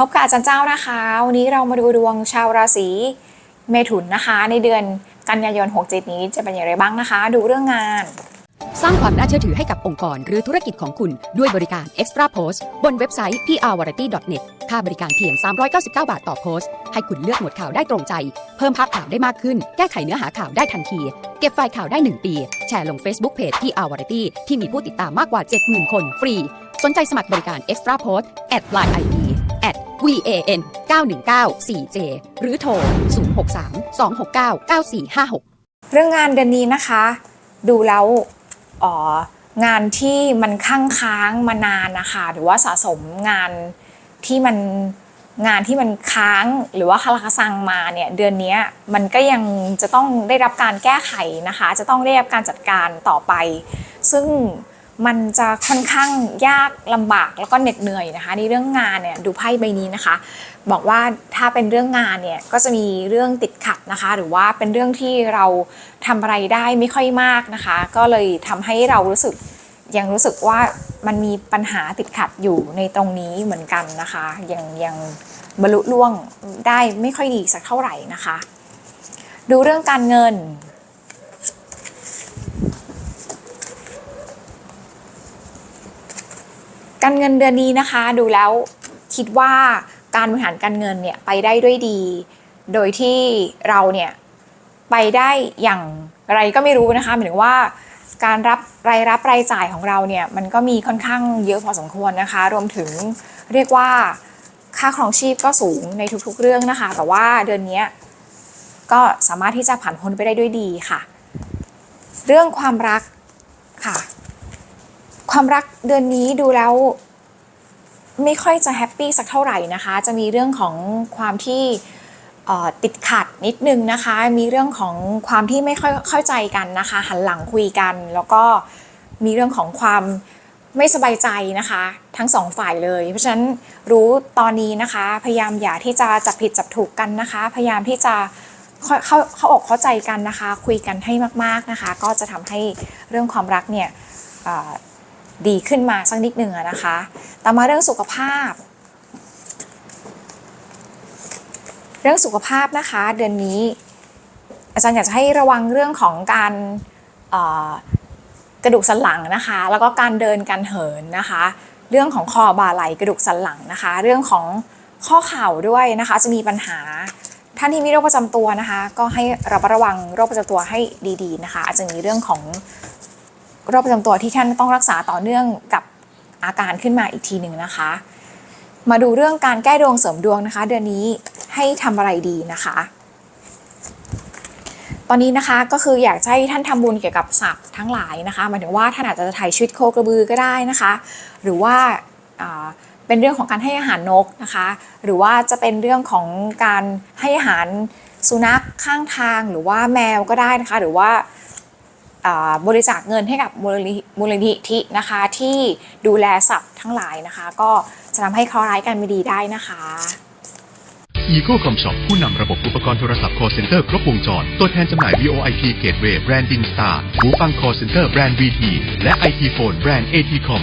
พบกับอาจารย์เจ้านะคะ วันนี้เรามาดูดวงชาวราศีเมถุนนะคะ ในเดือนกันยายน67นี้จะเป็นอย่างไรบ้างนะคะ ดูเรื่องงาน สร้างความน่าเชื่อถือให้กับองค์กรหรือธุรกิจของคุณด้วยบริการ Extra Post บนเว็บไซต์ prvariety.net ค่าบริการเพียง 399 บาทต่อโพสต์ ให้คุณเลือกหมวดข่าวได้ตรงใจ เพิ่มภาพข่าวได้มากขึ้น แก้ไขเนื้อหาข่าวได้ทันที เก็บไฟล์ข่าวได้ 1 ปี แชร์ลง Facebook Page PR Variety ที่มีผู้ติดตามมากกว่า 70,000 คนฟรี สนใจสมัครบริการ Extra Post at line ID van 919 4j หรือโทร 063 269 9456 เรื่องงานเดือนนี้นะคะ ดูแล้วอ่องานที่มันค้างค้างมานานนะคะหรือว่าสะสมงานที่มันงานที่มันค้างหรือว่าคาราคาซังมาเนี่ยเดือนนี้มันก็ยังจะต้องได้รับการแก้ไขนะคะ จะต้องได้รับการจัดการต่อไป ซึ่ง มันจะค่อนข้างยากลำบากแล้วก็เหน็ดเหนื่อยนะคะ ในเรื่องงานเนี่ยดูไพ่ใบนี้นะคะ บอกว่าถ้าเป็นเรื่องงานเนี่ยก็จะมีเรื่องติดขัดนะคะ หรือว่าเป็นเรื่องที่เราทำอะไรได้ไม่ค่อยมากนะคะ ก็เลยทำให้เรารู้สึกยังรู้สึกว่ามันมีปัญหาติดขัดอยู่ในตรงนี้เหมือนกันนะคะยังยังบรรลุล่วงได้ไม่ค่อยดีสักเท่าไหร่นะคะ ดูเรื่องการเงิน การเงินเดือนนี้นะคะ ดูแล้วคิดว่าการบริหารการเงินเนี่ยไปได้ด้วยดี โดยที่เราเนี่ยไปได้อย่างไรก็ไม่รู้นะคะหมายถึงว่าการรับรายรับรายจ่ายของเราเนี่ยมันก็มีค่อนข้างเยอะพอสมควรนะคะ รวมถึงเรียกว่าค่าครองชีพก็สูงในทุกๆเรื่องนะคะ แต่ว่าเดือนนี้ก็สามารถที่จะผ่านพ้นไปได้ด้วยดีค่ะ เรื่องความรักค่ะ ความรักเดือนนี้ดูแล้ว ไม่ค่อยจะแฮปปี้สักเท่าไหร่นะคะ จะมีเรื่องของความที่ติดขัดนิดนึงนะคะ มีเรื่องของความที่ไม่ค่อยเข้าใจกันนะคะ หันหลังคุยกัน แล้วก็มีเรื่องของความไม่สบายใจนะคะ ทั้งสองฝ่ายเลย เพราะฉะนั้นรู้ตอนนี้นะคะ พยายามอย่าที่จะจับผิดจับถูกกันนะคะ พยายามที่จะเข้าเข้าอกเข้าใจกันนะคะ คุยกันให้มาก ๆนะคะ ก็จะทำให้เรื่องความรักเนี่ย ดีขึ้นมาสักนิดหนึ่งนะคะต่อมาเรื่องสุขภาพ เรื่องสุขภาพนะคะ เดือนนี้ อาจารย์อยากจะให้ระวังเรื่องของการกระดูกสันหลังนะคะ แล้วก็การเดินการเหินนะคะ เรื่องของคอบ่าไหล่กระดูกสันหลังนะคะ เรื่องของข้อเข่าด้วยนะคะ จะมีปัญหาท่านที่มีโรคประจำตัวนะคะ ก็ให้ระมัดระวังโรคประจำตัวให้ดีๆนะคะ อาจจะมีเรื่องของ โรคประจำตัวที่ท่านต้องรักษาต่อเนื่องกับอาการขึ้นมาอีกทีหนึ่งนะคะ มาดูเรื่องการแก้ดวงเสริมดวงนะคะ เดือนนี้ให้ทำอะไรดีนะคะ ตอนนี้นะคะก็คืออยากให้ท่านทำบุญเกี่ยวกับสัตว์ทั้งหลายนะคะหมายถึงว่าท่านอาจจะถ่ายชีวิตโคกระบือก็ได้นะคะ หรือว่าอ่าเป็นเรื่องของการให้อาหารนกนะคะ หรือว่าจะเป็นเรื่องของการให้อาหารสุนัขข้างทางหรือว่าแมวก็ได้นะคะ หรือว่า บริจาคเงินให้กับมูลนิธินะคะ ที่ดูแลสัตว์ทั้งหลายนะคะ ก็จะทำให้เคาร้ายกันไม่ดีได้นะคะ Eco Com Shop ผู้นำระบบอุปกรณ์โทรศัพท์ call center ครบวงจร ตัวแทนจำหน่าย VoIP Gateway แบรนด์ Dinstar หูฟัง call center แบรนด์ VT และ IT Phone แบรนด์ ATCom